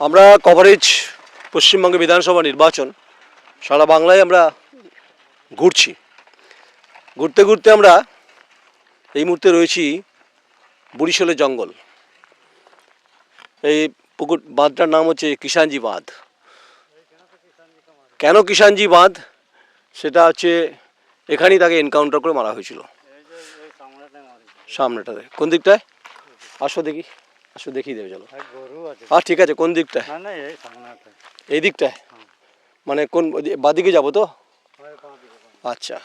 আমরা কভারেজ পশ্চিমবঙ্গে বিধানসভা নির্বাচন সারা বাংলায় আমরা ঘুরছি। ঘুরতে ঘুরতে আমরা এই মুহূর্তে রয়েছি বরিশালের জঙ্গল। এই পুকুর বাঁধটার নাম হচ্ছে কিষানজি বাঁধ। কেন কিষানজি বাঁধ? সেটা হচ্ছে এখানেই তাকে এনকাউন্টার করে মারা হয়েছিল। সামনেটাতে কোন দিকটায়? আসো দেখি। আসো দেখিয়ে দেবে চলো। গরু আর ঠিক আছে কোন না এই দিকটায়? মানে কোন বাদিকে যাব তো? আচ্ছা।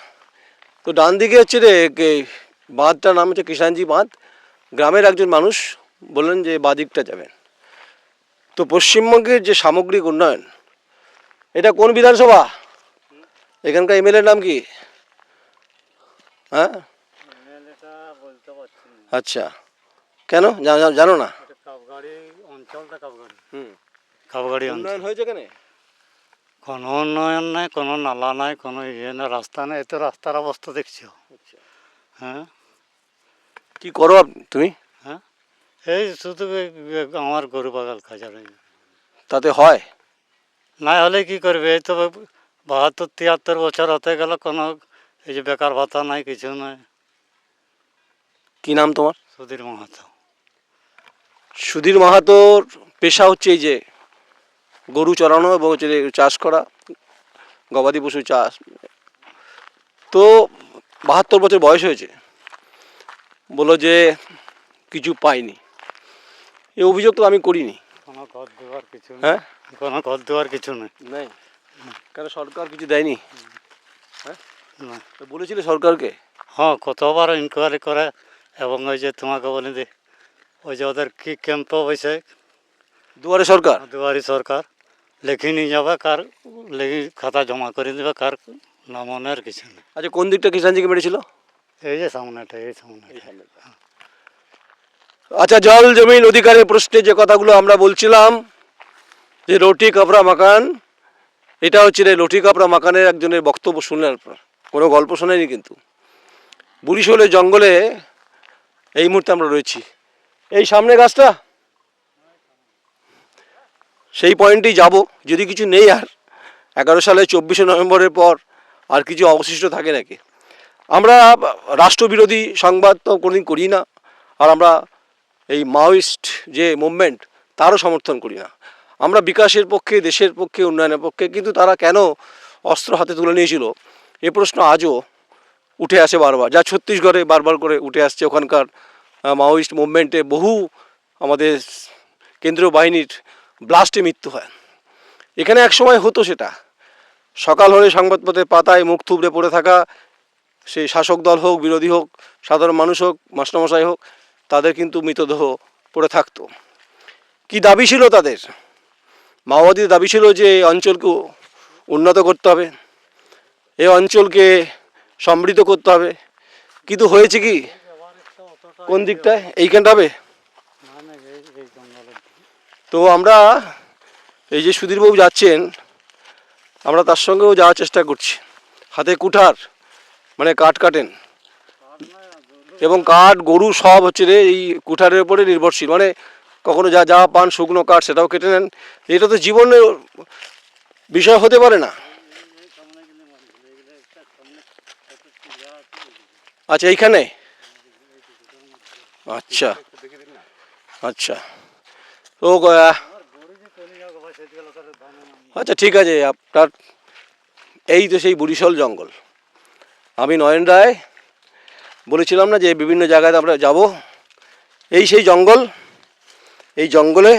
তো ডান দিকে হচ্ছে রে বাঁধটার নাম হচ্ছে কিষানজি বাঁধ। গ্রামের একজন মানুষ বললেন যে বাদিকটা যাবেন। তো পশ্চিমবঙ্গের যে সামগ্রিক উন্নয়ন এটা কোন বিধানসভা? এখানকার এমএলএর নাম কি? হ্যাঁ? আচ্ছা। কেন? জানো না? অঞ্চলটা হুম। উন্নয়ন হয়েছে কেন? কোনো উন্নয়ন নাই কোনো নালা নাই কোনো ইয়ে না রাস্তা নেই এই তো রাস্তার অবস্থা দেখছ। হ্যাঁ? কি করো তুমি? হ্যাঁ? এই শুধু আমার গরু বাগাল খাজার তাতে হয়? না হলে কি করবে? এই তো বাহাত্তর তিয়াত্তর বছর হতে গেল কোনো এই যে বেকার ভাতা নাই কিছু নাই। কি নাম তোমার? সুধীর মাহাতো। সুধীর মাহাতোর পেশা হচ্ছে এই যে গরু চড়ানো এবং হচ্ছে চাষ করা গবাদি পশু চাষ। তো বাহাত্তর বছর বয়স হয়েছে। বলল যে কিছু পাইনি। এই অভিযোগ তো আমি করিনি। কোনো ঘর দেওয়ার কিছু নেই। হ্যাঁ? কোনো ঘর দেওয়ার কিছু নেই। নেই। কেন সরকার কিছু দেয়নি? তো বলেছিলে সরকারকে? হ্যাঁ কতবার ইনকোয়ারি করে এবং ওই যে তোমাকে বলে যে ওই যে ওদের কি ক্যাম্প বসে দুয়ারে সরকার? দুয়ারি সরকার। লিখে নিয়ে যাবে কার লেখি খাতা জমা করে দেবে কার নামনের কিছু নেই। আচ্ছা কোন দিকটা কিষানজিকে মেরেছিল? এই যে সামনেটা এই সামনেটা। আচ্ছা জল জমিন অধিকারের প্রশ্নে যে কথাগুলো আমরা বলছিলাম যে রুটি কাপড়া মাকান এটা হচ্ছে রে লটি কাপড়া মাকানের একজনের বক্তব্য শুনলেন আপনারা। কোনো গল্প শোনেনি কিন্তু। বুড়িশোলের জঙ্গলে এই মুহূর্তে আমরা রয়েছি। এই সামনে গাছটা? সেই পয়েন্টেই যাব, যদি কিছু নেই আর। এগারো সালে চব্বিশে নভেম্বরের পর আর কিছু অবশিষ্ট থাকে নাকি? আমরা রাষ্ট্রবিরোধী সংবাদ তো কোনোদিন করি না, আর আমরা এই মাওয়িস্ট যে মুভমেন্ট, তারও সমর্থন করি না। আমরা বিকাশের পক্ষে, দেশের পক্ষে, উন্নয়নের পক্ষে, কিন্তু তারা কেন অস্ত্র হাতে তুলে নিয়েছিল? এ প্রশ্ন আজও উঠে আসে বারবার, যা ছত্তিশগড়ে বারবার করে উঠে আসছে ওখানকার মাওয়িস্ট মুভমেন্টে বহু আমাদের কেন্দ্রীয় বাহিনীর ব্লাস্টে মৃত্যু হয়। এখানে এক সময় হতো সেটা। সকাল হলে সংবাদপত্রের পাতায় মুখ থুবড়ে পড়ে থাকা সেই শাসক দল হোক, বিরোধী হোক, সাধারণ মানুষ হোক, মাস্টারমশাই হোক, তাদের কিন্তু মৃতদেহ পড়ে থাকতো। কি দাবি ছিল তাদের? মাওবাদীর দাবি ছিল যে এই অঞ্চলকে উন্নত করতে হবে, এই অঞ্চলকে সমৃদ্ধ করতে হবে। কিন্তু হয়েছে কি? কোন দিকটায় এইখানটা হবে? তো আমরা এই যে সুধীরবাবু যাচ্ছেন আমরা তার সঙ্গেও যাওয়ার চেষ্টা করছি। হাতে কুঠার মানে কাঠ কাটেন। এবং কাঠ গরু সব হচ্ছে রে এই কুঠারের উপরে নির্ভরশীল। মানে কখনো যা যা পান শুকনো কাঠ সেটাও কেটে নেন। এটা তো জীবনের বিষয় হতে পারে না। আচ্ছা এইখানে? আচ্ছা। আচ্ছা। তো আচ্ছা ঠিক আছে, আপনার এই তো সেই বুড়িশল জঙ্গল। আমি নয়ন রায়, বলেছিলাম না যে বিভিন্ন জায়গায় আমরা যাব। এই সেই জঙ্গল, এই জঙ্গলে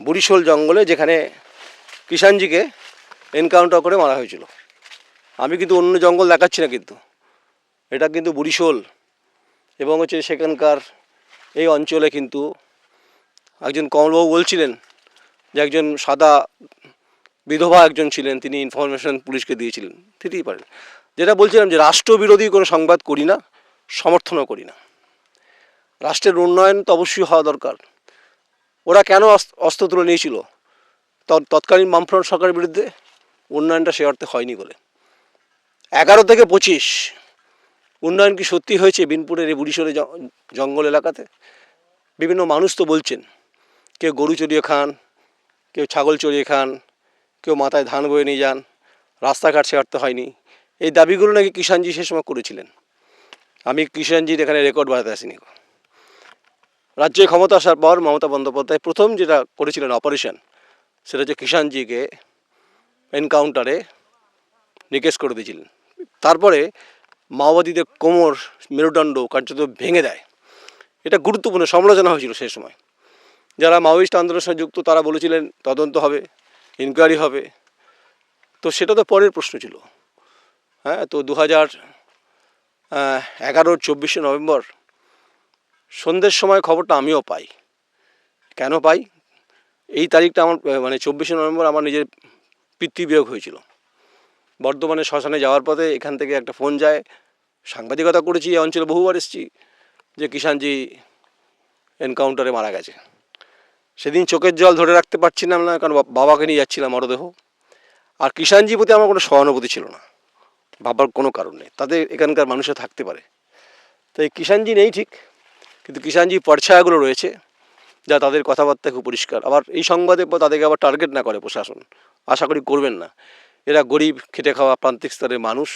বুড়িশোল জঙ্গলে যেখানে কিষানজিকে এনকাউন্টার করে মারা হয়েছিল। আমি কিন্তু অন্য জঙ্গল দেখাচ্ছি না কিন্তু। এটা কিন্তু বুড়িশোল এবং হচ্ছে সেখানকার এই অঞ্চলে কিন্তু একজন কমলবাবু বলছিলেন যে একজন সাদা বিধবা একজন ছিলেন, তিনি ইনফরমেশন পুলিশকে দিয়েছিলেন। দিতেই পারেন। যেটা বলছিলাম যে রাষ্ট্রবিরোধী কোনো সংবাদ করি না, সমর্থনও করি না। রাষ্ট্রের উন্নয়ন তো অবশ্যই হওয়া দরকার। ওরা কেন অস্ত্র তুলে নিয়েছিল? তৎ- তৎকালীন বামফ্রন্ট সরকারের বিরুদ্ধে উন্নয়নটা সে অর্থে হয়নি বলে। এগারো থেকে পঁচিশ উন্নয়ন কি সত্যি হয়েছে বিনপুরের এই বুড়িশোরে জঙ্গল এলাকাতে? বিভিন্ন মানুষ তো বলছেন, কেউ গরু চড়িয়ে খান, কেউ ছাগল চড়িয়ে খান, কেউ মাথায় ধান বয়ে নিয়ে যান, রাস্তাঘাট ছাড়তে হয়নি। এই দাবিগুলো নাকি কিষাণজি সে সময় করেছিলেন। আমি কিষাণজির এখানে রেকর্ড বাড়াতে আসিনি রাজ্যে ক্ষমতা আসার পর মমতা বন্দ্যোপাধ্যায় প্রথম যেটা করেছিলেন অপারেশন, সেটা হচ্ছে কিষাণজিকে এনকাউন্টারে নিকেশ করে দিয়েছিলেন। তারপরে মাওবাদীদের কোমর মেরুদণ্ড কার্যত ভেঙে দেয়। এটা গুরুত্বপূর্ণ সমালোচনা হয়েছিল সেই সময়। যারা মাওয়িস্ট আন্দোলনের সঙ্গে যুক্ত, তারা বলেছিলেন, তদন্ত হবে ইনকোয়ারি হবে। তো সেটা তো পরের প্রশ্ন ছিল। হ্যাঁ তো দু হাজার এগারোর চব্বিশে নভেম্বর সন্ধ্যের সময় খবরটা আমিও পাই। কেন পাই? এই তারিখটা আমার মানে চব্বিশে নভেম্বর আমার নিজের পিতৃবিয়োগ হয়েছিল। বর্ধমানে শ্মশানে যাওয়ার পথে এখান থেকে একটা ফোন যায়, সাংবাদিকতা করেছি, এই অঞ্চলে বহুবার এসেছি যে কিষাণজি এনকাউন্টারে মারা গেছে। সেদিন চোখের জল ধরে রাখতে পারছিলাম না, কারণ বাবাকে নিয়ে যাচ্ছিলাম মরদেহ। আর কিষাণজির প্রতি আমার কোনো সহানুভূতি ছিল না, ভাবার কোনো কারণ নেই, তাদের এখানকার মানুষে থাকতে পারে। তাই কিষাণজি নেই ঠিক, কিন্তু কিষাণজি পরছায়াগুলো রয়েছে, যা তাদের কথাবার্তা খুব পরিষ্কার। আবার এই সংবাদের পর তাদেরকে আবার টার্গেট না করে প্রশাসন। আশা করি করবেন না। এরা গরিব, খেটে খাওয়া প্রান্তিক স্তরের মানুষ।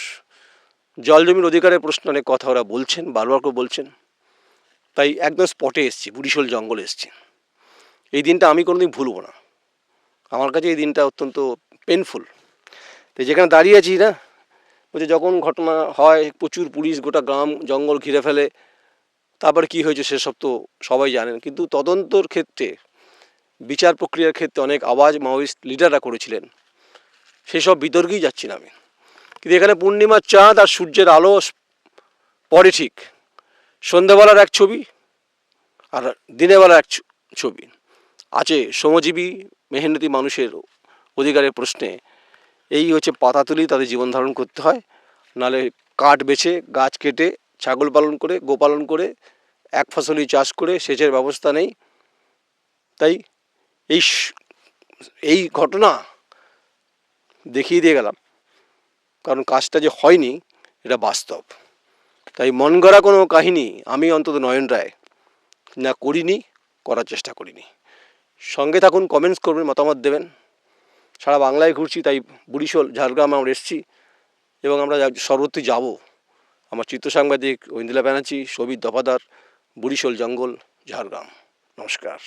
জল জমির অধিকারের প্রশ্ন অনেক কথা ওরা বলছেন বারবার করে বলছেন। তাই একদম স্পটে এসছি বুড়িশোল জঙ্গলে এসছি। এই দিনটা আমি কোনোদিন ভুলবো না। আমার কাছে এই দিনটা অত্যন্ত পেনফুল তো যেখানে দাঁড়িয়ে আছি না, বলছে যখন ঘটনা হয়, প্রচুর পুলিশ গোটা গ্রাম, জঙ্গল ঘিরে ফেলে, তারপর কী হয়েছে সেসব তো সবাই জানেন। কিন্তু তদন্তর ক্ষেত্রে, বিচার প্রক্রিয়ার ক্ষেত্রে অনেক আওয়াজ মাওয়িস্ট লিডাররা করেছিলেন। সেসব বিতর্কেই যাচ্ছি না আমি। কিন্তু এখানে পূর্ণিমার চাঁদ আর সূর্যের আলো পরে ঠিক। সন্ধ্যাবেলার এক ছবি আর দিনের বেলার এক ছবি। আছে শ্রমজীবী, মেহনতি মানুষের অধিকারের প্রশ্নে। এই হচ্ছে পাতা তুলি, তাদের জীবন ধারণ করতে হয়। নালে কাঠ বেছে, গাছ কেটে, ছাগল পালন করে গোপালন করে, এক ফসলি চাষ করে, সেচের ব্যবস্থা নেই। তাই এই এই ঘটনা দেখিয়ে দিয়ে গেলাম। কারণ কাজটা যে হয়নি, এটা বাস্তব। তাই মন গড়া কোনো কাহিনী আমি অন্তত নয়ন রায় না করিনি, করার চেষ্টা করিনি। সঙ্গে থাকুন কমেন্টস করবেন, মতামত দেবেন। সারা বাংলায় ঘুরছি, তাই বুড়িশোল, ঝাড়গ্রাম আমরা এসেছি এবং আমরা সর্বত্রই যাব। আমার চিত্র সাংবাদিক ঐন্দিলা ব্যানার্জি সবিত দফাদার, বুড়িশোল জঙ্গল, ঝাড়গ্রাম। নমস্কার।